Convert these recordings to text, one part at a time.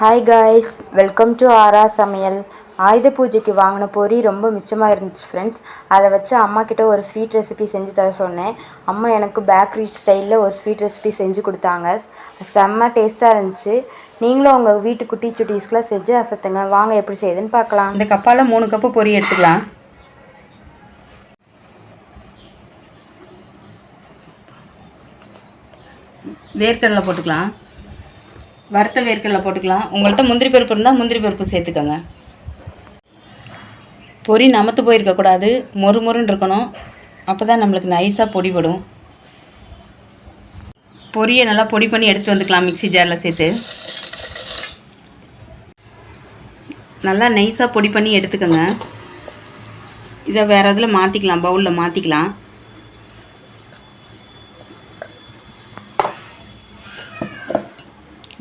Hi guys welcome to Aara Samayal ஆயுத பூஜைக்கு வாங்கின பொரி ரொம்ப மிச்சமாக இருந்துச்சு ஃப்ரெண்ட்ஸ் அதை வச்சு அம்மா கிட்ட ஒரு ஸ்வீட் ரெசிபி செஞ்சு தர சொன்னேன். அம்மா எனக்கு பேக்கரி ஸ்டைலில் ஒரு ஸ்வீட் ரெசிபி செஞ்சு கொடுத்தாங்க. செம்ம டேஸ்ட்டாக இருந்துச்சு. நீங்களும் உங்கள் வீட்டு குட்டி சுட்டீஸ்க்கெலாம் செஞ்சு அசத்துங்க. வாங்க எப்படி செய்யுதுன்னு பார்க்கலாம். இந்த கப்பால் மூணு கப்பு பொரி எடுத்துக்கலாம். வேர்க்கடலை போட்டுக்கலாம். வறுத்த வேர்க்கடலை போட்டுக்கலாம். உங்கள்கிட்ட முந்திரி பருப்பு இருந்தால் முந்திரி பருப்பு சேர்த்துக்கோங்க. பொரி நமத்து போயிருக்கக்கூடாது மொறு மொறுன்னு இருக்கணும். அப்போ தான் நம்மளுக்கு நைஸாக பொடிபடும் பொரியை நல்லா பொடி பண்ணி எடுத்து வந்துக்கலாம் மிக்ஸி ஜாரில் சேர்த்து. நல்லா நைஸாக பொடி பண்ணி எடுத்துக்கோங்க. இதை வேறு இதில் மாற்றிக்கலாம் பவுலில் மாற்றிக்கலாம்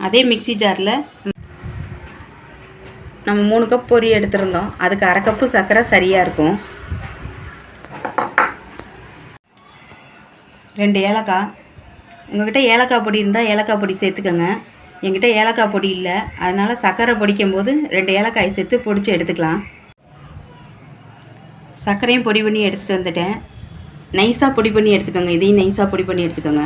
அதே மிக்சி ஜாரில் நம்ம மூணு கப் பொரி எடுத்திருந்தோம். அதுக்கு அரை கப்பு சர்க்கரை சரியாக இருக்கும். ரெண்டு ஏலக்காய். உங்கள்கிட்ட ஏலக்காய் பொடி இருந்தால் ஏலக்காய் பொடி சேர்த்துக்கோங்க. என்கிட்ட ஏலக்காய் பொடி இல்லை. அதனால் சர்க்கரை பொடிக்கும் போது ரெண்டு ஏலக்காய் சேர்த்து பொடிச்சு எடுத்துக்கலாம். சர்க்கரையும் பொடி பண்ணி எடுத்துகிட்டு வந்துட்டேன். நைஸாக பொடி பண்ணி எடுத்துக்கோங்க. இதையும் நைஸாக பொடி பண்ணி எடுத்துக்கோங்க.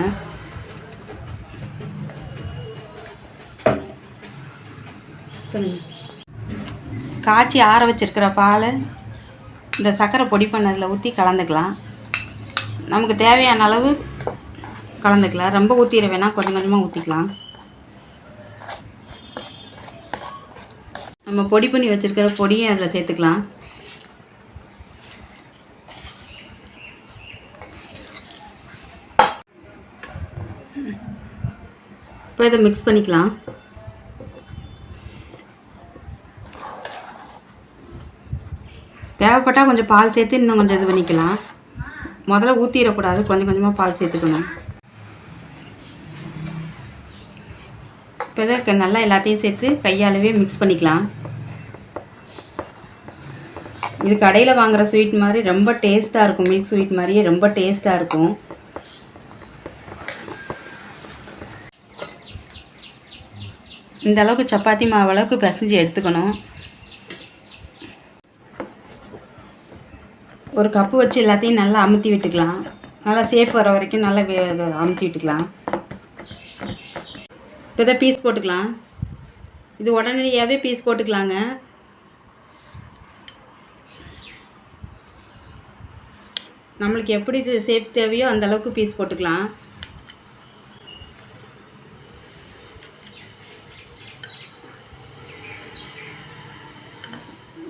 காய்ச்சி ஆற வச்சிருக்கிற பாலை இந்த சர்க்கரை பொடி பண்ணதில் ஊற்றி கலந்துக்கலாம். நமக்கு தேவையான அளவு கலந்துக்கலாம். ரொம்ப ஊற்றிட வேணாம். கொஞ்சம் கொஞ்சமாக ஊற்றிக்கலாம் நம்ம பொடி பண்ணி வச்சுருக்கிற பொடியும் அதில் சேர்த்துக்கலாம். இப்போ இதை மிக்ஸ் பண்ணிக்கலாம். தேவைப்பட்டால் கொஞ்சம் பால் சேர்த்து இன்னும் கொஞ்சம் இது பண்ணிக்கலாம். முதல்ல ஊற்றிடக்கூடாது கொஞ்சம் கொஞ்சமாக பால் சேர்த்துக்கணும். இப்போ இதை நல்லா எல்லாத்தையும் சேர்த்து கையாலவே மிக்ஸ் பண்ணிக்கலாம். இது கடையில் வாங்குகிற ஸ்வீட் மாதிரி ரொம்ப டேஸ்ட்டாக இருக்கும். மில்க் ஸ்வீட் மாதிரியே ரொம்ப டேஸ்ட்டாக இருக்கும். இந்த அளவுக்கு சப்பாத்தி மாவு அளவுக்கு பிசைஞ்சு எடுத்துக்கணும். ஒரு கப்பு வச்சு எல்லாத்தையும் நல்லா அமுத்தி விட்டுக்கலாம். நல்லா சேஃப் வர வரைக்கும் நல்லா வே அமுத்தி விட்டுக்கலாம். இப்போ தான் பீஸ் போட்டுக்கலாம். இது உடனடியாகவே பீஸ் போட்டுக்கலாங்க. நம்மளுக்கு எப்படி இது சேஃப் தேவையோ அந்தளவுக்கு பீஸ் போட்டுக்கலாம்.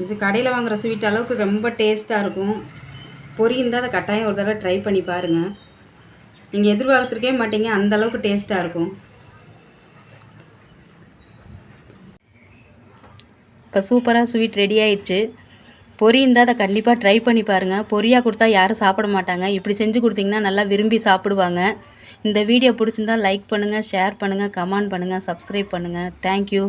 இது கடையில் வாங்குகிற ஸ்வீட் அளவுக்கு ரொம்ப டேஸ்ட்டாக இருக்கும். பொரி இருந்தால் அதை கட்டாயம் ஒரு தடவை ட்ரை பண்ணி பாருங்கள் நீங்கள் எதிர்பார்த்துருக்கவே மாட்டீங்க அந்த அளவுக்கு டேஸ்ட்டாக இருக்கும். இப்போ சூப்பராக ஸ்வீட் ரெடி ஆயிடுச்சு. பொரி இருந்தால் அதை கண்டிப்பாக ட்ரை பண்ணி பாருங்கள் பொரியாக கொடுத்தா யாரும் சாப்பிட மாட்டாங்க. இப்படி செஞ்சு கொடுத்தீங்கன்னா நல்லா விரும்பி சாப்பிடுவாங்க. இந்த வீடியோ பிடிச்சிருந்தா லைக் பண்ணுங்கள் ஷேர் பண்ணுங்கள் கமெண்ட் பண்ணுங்கள் சப்ஸ்கிரைப் பண்ணுங்கள் தேங்க்யூ